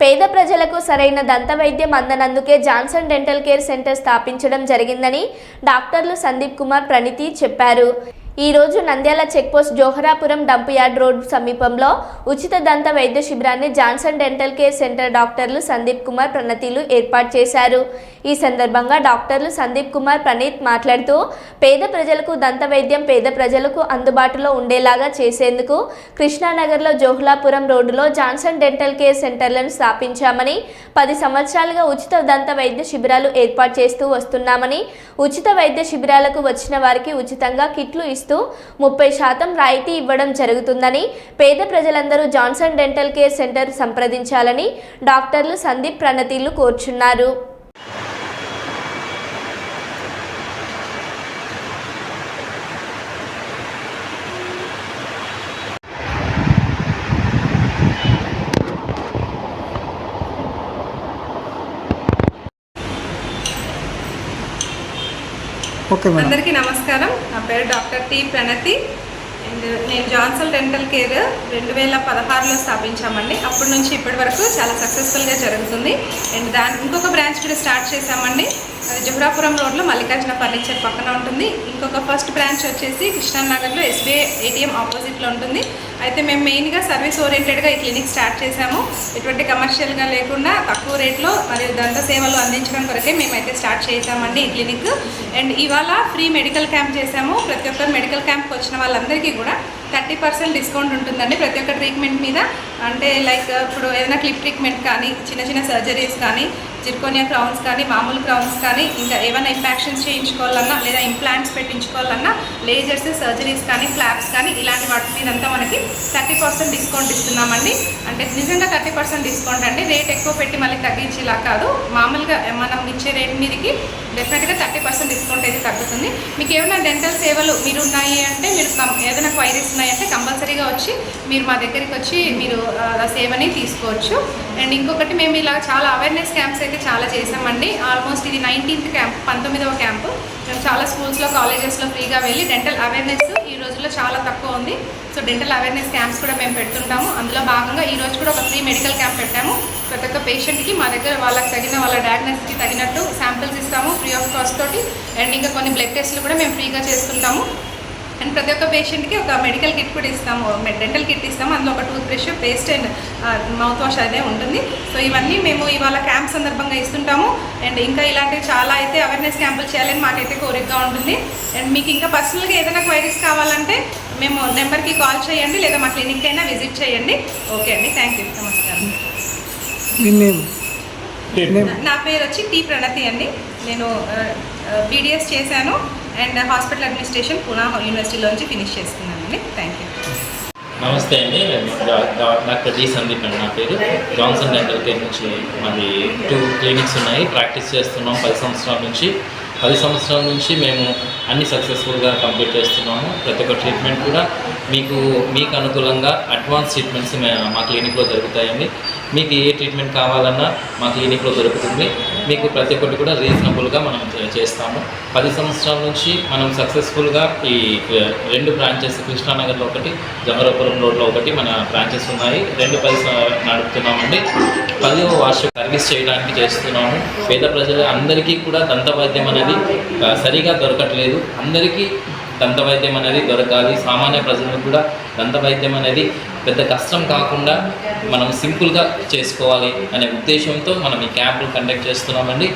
పేద ప్రజలకు సరైన దంత వైద్యం అందనందుకే జాన్సన్ డెంటల్ కేర్ సెంటర్ స్థాపించడం జరిగిందని డాక్టర్లు సందీప్ కుమార్ ప్రణితి చెప్పారు. ఈ రోజు Nandyala checkpost Joharapuram dump yard road సమీపంలో ఉచిత దంత వైద్య శిబిరాన్ని జాన్సన్ డెంటల్ కేర్ సెంటర్ డాక్టర్లు సందీప్ కుమార్ ప్రణతిలు ఏర్పాటు చేశారు. ఈ సందర్భంగా డాక్టర్లు సందీప్ కుమార్ ప్రణీత్ మాట్లాడుతూ పేద ప్రజలకు దంత వైద్యం పేద ప్రజలకు అందుబాటులో ఉండేలాగా చేసేందుకు కృష్ణానగర్లో జోహ్లాపురం రోడ్డులో జాన్సన్ డెంటల్ కేర్ సెంటర్లను స్థాపించామని పది సంవత్సరాలుగా ఉచిత దంత వైద్య శిబిరాలు ఏర్పాటు చేస్తూ వస్తున్నామని ఉచిత వైద్య శిబిరాలకు వచ్చిన వారికి ఉచితంగా కిట్లు ఇస్తూ ముప్పై శాతం రాయితీ ఇవ్వడం జరుగుతుందని పేద ప్రజలందరూ జాన్సన్ డెంటల్ కేర్ సెంటర్ సంప్రదించాలని డాక్టర్లు సందీప్ ప్రణతిలు కోరుచున్నారు. అందరికీ నమస్కారం. నా పేరు డాక్టర్ టి ప్రణతి. అండ్ నేను జాన్సన్ డెంటల్ కేర్ రెండు వేల పదహారులో స్థాపించామండి. అప్పటి నుంచి ఇప్పటి వరకు చాలా సక్సెస్ఫుల్గా జరుగుతుంది. అండ్ దాని ఇంకొక బ్రాంచ్ కూడా స్టార్ట్ చేశామండి. అది జహురాపురం రోడ్లో మల్లికార్జున ఫర్నిచర్ పక్కన ఉంటుంది. ఇంకొక ఫస్ట్ బ్రాంచ్ వచ్చేసి కృష్ణానగర్లో ఎస్బీఐ ఏటీఎం ఆపోజిట్లో ఉంటుంది. అయితే మేము మెయిన్గా సర్వీస్ ఓరియంటెడ్గా ఈ క్లినిక్ స్టార్ట్ చేశాము. ఎటువంటి కమర్షియల్గా లేకుండా తక్కువ రేట్లో మరియు దంత సేవలు అందించడం కొరకే మేమైతే స్టార్ట్ చేశామండి ఈ క్లినిక్ అండ్ ఇవాళ ఫ్రీ మెడికల్ క్యాంప్ చేశాము. ప్రతి ఒక్కరు మెడికల్ క్యాంప్కి వచ్చిన వాళ్ళందరికీ కూడా థర్టీ పర్సెంట్ డిస్కౌంట్ ఉంటుందండి ప్రతి ఒక్క ట్రీట్మెంట్ మీద. అంటే లైక్ ఇప్పుడు ఏదైనా క్లిప్ ట్రీట్మెంట్ కానీ చిన్న చిన్న సర్జరీస్ కానీ జిర్కోనియా క్రౌన్స్ కానీ మామూలు క్రౌన్స్ కానీ ఇంకా ఏమైనా ఇంపాక్షన్స్ చేయించుకోవాలన్నా లేదా ఇంప్లాంట్స్ పెట్టించుకోవాలన్నా లేజర్స్ సర్జరీస్ కానీ ఫ్లాప్స్ కానీ ఇలాంటి వాటి మీదంతా మనకి థర్టీ పర్సెంట్ డిస్కౌంట్ ఇస్తున్నామండి. అంటే నిజంగా థర్టీ పర్సెంట్ డిస్కౌంట్ అండి. రేట్ ఎక్కువ పెట్టి మళ్ళీ తగ్గించేలా కాదు. మామూలుగా మనం ఇచ్చే రేట్ మీదకి డెఫినెట్గా థర్టీ పర్సెంట్ డిస్కౌంట్ అయితే తగ్గుతుంది. మీకు ఏమైనా డెంటల్ సేవలు మీరు ఉన్నాయి అంటే మీరు ఏదైనా క్వైరీస్ ఉన్నాయంటే కంపల్సరీగా వచ్చి మీరు మా దగ్గరికి వచ్చి మీరు ఆ, సేవని తీసుకోవచ్చు. అండ్ ఇంకొకటి మేము ఇలా చాలా అవేర్నెస్ క్యాంప్స్ అయితే చాలా చేసామండి ఆల్మోస్ట్ ఇది నైన్టీన్త్ క్యాంప్ పంతొమ్మిదవ క్యాంపు. మేము చాలా స్కూల్స్లో కాలేజెస్లో ఫ్రీగా వెళ్ళి డెంటల్ అవేర్నెస్ ఈ రోజుల్లో చాలా తక్కువ ఉంది. సో డెంటల్ అవేర్నెస్ క్యాంప్స్ కూడా మేము పెడుతుంటాము. అందులో భాగంగా ఈ రోజు కూడా ఒక ఫ్రీ మెడికల్ క్యాంప్ పెట్టాము. ప్రతి ఒక్క పేషెంట్కి మా దగ్గర వాళ్ళకి తగిన వాళ్ళ డయాగ్నోస్కి తగినట్టు శాంపిల్స్ ఇస్తాము ఫ్రీ ఆఫ్ కాస్ట్ తోటి. అండ్ ఇంకా కొన్ని బ్లడ్ టెస్ట్లు కూడా మేము ఫ్రీగా చేస్తుంటాము. అండ్ ప్రతి ఒక్క పేషెంట్కి ఒక మెడికల్ కిట్ కూడా ఇస్తాము. డెంటల్ కిట్ ఇస్తాము. అందులో ఒక toothbrush paste and mouthwash అదే ఉంటుంది. సో ఇవన్నీ మేము ఇవాళ క్యాంప్ సందర్భంగా ఇస్తుంటాము. అండ్ ఇంకా ఇలాంటివి చాలా అయితే అవేర్నెస్ క్యాంపులు చేయాలని మాకైతే కోరికగా ఉంటుంది. అండ్ మీకు ఇంకా పర్సనల్గా ఏదైనా క్వైరీస్ కావాలంటే మేము నెంబర్కి కాల్ చేయండి. లేదా మా క్లినిక్ అయినా విజిట్ చేయండి. ఓకే అండి. థ్యాంక్ యూ నమస్కారం నా- పేరు వచ్చి టి ప్రణతి అండి. నేను బీడిఎస్ చేశాను అండ్ హాస్పిటల్ అడ్మినిస్ట్రేషన్ పూనా యూనివర్సిటీలోంచి ఫినిష్ చేసుకున్నానండి థ్యాంక్ యూ నమస్తే అండి. డాక్టర్ జి సందీప్ అండి నా పేరు. జాన్సన్ డెంటల్ కేర్ నుంచి మాది టూ క్లినిక్స్ ఉన్నాయి. ప్రాక్టీస్ చేస్తున్నాం పది సంవత్సరాల నుంచి. పది సంవత్సరాల నుంచి మేము అన్ని సక్సెస్ఫుల్గా కంప్లీట్ చేస్తున్నాము. ప్రతి ఒక్క ట్రీట్మెంట్ కూడా మీకు మీకు అనుకూలంగా అడ్వాన్స్ ట్రీట్మెంట్స్ మే- మా క్లినిక్లో జరుగుతాయండి. మీకు ఏ ట్రీట్మెంట్ కావాలన్నా మా క్లినిక్లో దొరుకుతుంది. మీకు ప్రతి ఒక్కటి కూడా రీజనబుల్గా మనం చేస్తాము. పది సంవత్సరాల నుంచి మనం సక్సెస్ఫుల్గా ఈ రెండు బ్రాంచెస్ కృష్ణానగర్లో ఒకటి జమరపురం రోడ్లో ఒకటి మన బ్రాంచెస్ ఉన్నాయి. రెండు పది స- నడుపుతున్నామండి. పదివ వార్షిక సర్వీస్ చేయడానికి చేస్తున్నాము. పేద ప్రజలు అందరికీ కూడా దంత వైద్యం అనేది సరిగా దొరకట్లేదు. అందరికీ దంత వైద్యం అనేది దొరకాలి. సామాన్య ప్రజలకు కూడా దంత వైద్యం అనేది పెద్ద కష్టం కాకుండా మనం సింపుల్గా చేసుకోవాలి అనే ఉద్దేశంతో మనం ఈ క్యాంపులు కండక్ట్ చేస్తున్నామండి.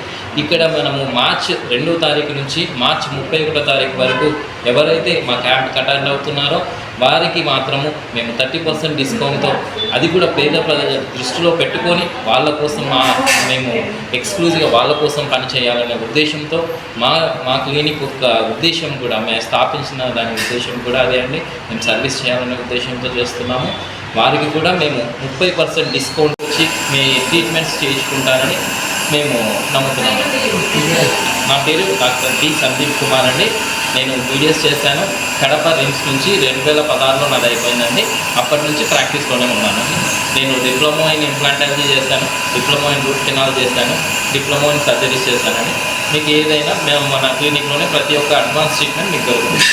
ఇక్కడ మనము మార్చ్ రెండో తారీఖు నుంచి మార్చ్ ముప్పై ఒకటో తారీఖు వరకు ఎవరైతే మా క్యాంప్ అటెండ్ అవుతున్నారో వారికి మాత్రము మేము థర్టీ పర్సెంట్ డిస్కౌంట్తో అది కూడా పేద ప్రజల దృష్టిలో పెట్టుకొని వాళ్ళ కోసం మా మేము ఎక్స్క్లూజివ్గా వాళ్ళ కోసం పనిచేయాలనే ఉద్దేశంతో మా మా క్లినిక్ ఒక ఉద్దేశం కూడా మేము స్థాపించిన దాని ఉద్దేశం కూడా అదే అండి. మేము సర్వీస్ చేయాలనే ఉద్దేశంతో చేస్తున్నాము. వారికి కూడా మేము ముప్పై పర్సెంట్ డిస్కౌంట్ ఇచ్చి మీ ట్రీట్మెంట్స్ చేయించుకుంటారని మేము నమ్ముతున్నాము నా పేరు డాక్టర్ డి సందీప్ కుమార్ అండి. నేను వీడియోస్ చేశాను. కడప రిమ్స్ నుంచి రెండు వేల పదహారులో నాది అయిపోయిందండి అప్పటి నుంచి ప్రాక్టీస్లోనే ఉన్నాను. నేను డిప్లొమా ఇన్ ఇంప్లాంటాలజీ చేశాను. డిప్లొమా ఇన్ రూట్ కెనాల్ చేశాను. డిప్లొమా ఇన్ సర్జరీస్ చేశానండి. మీకు ఏదైనా మేము మన క్లినిక్లోనే ప్రతి ఒక్క అడ్వాన్స్ ట్రీట్మెంట్ మీకు దొరుకుతుంది.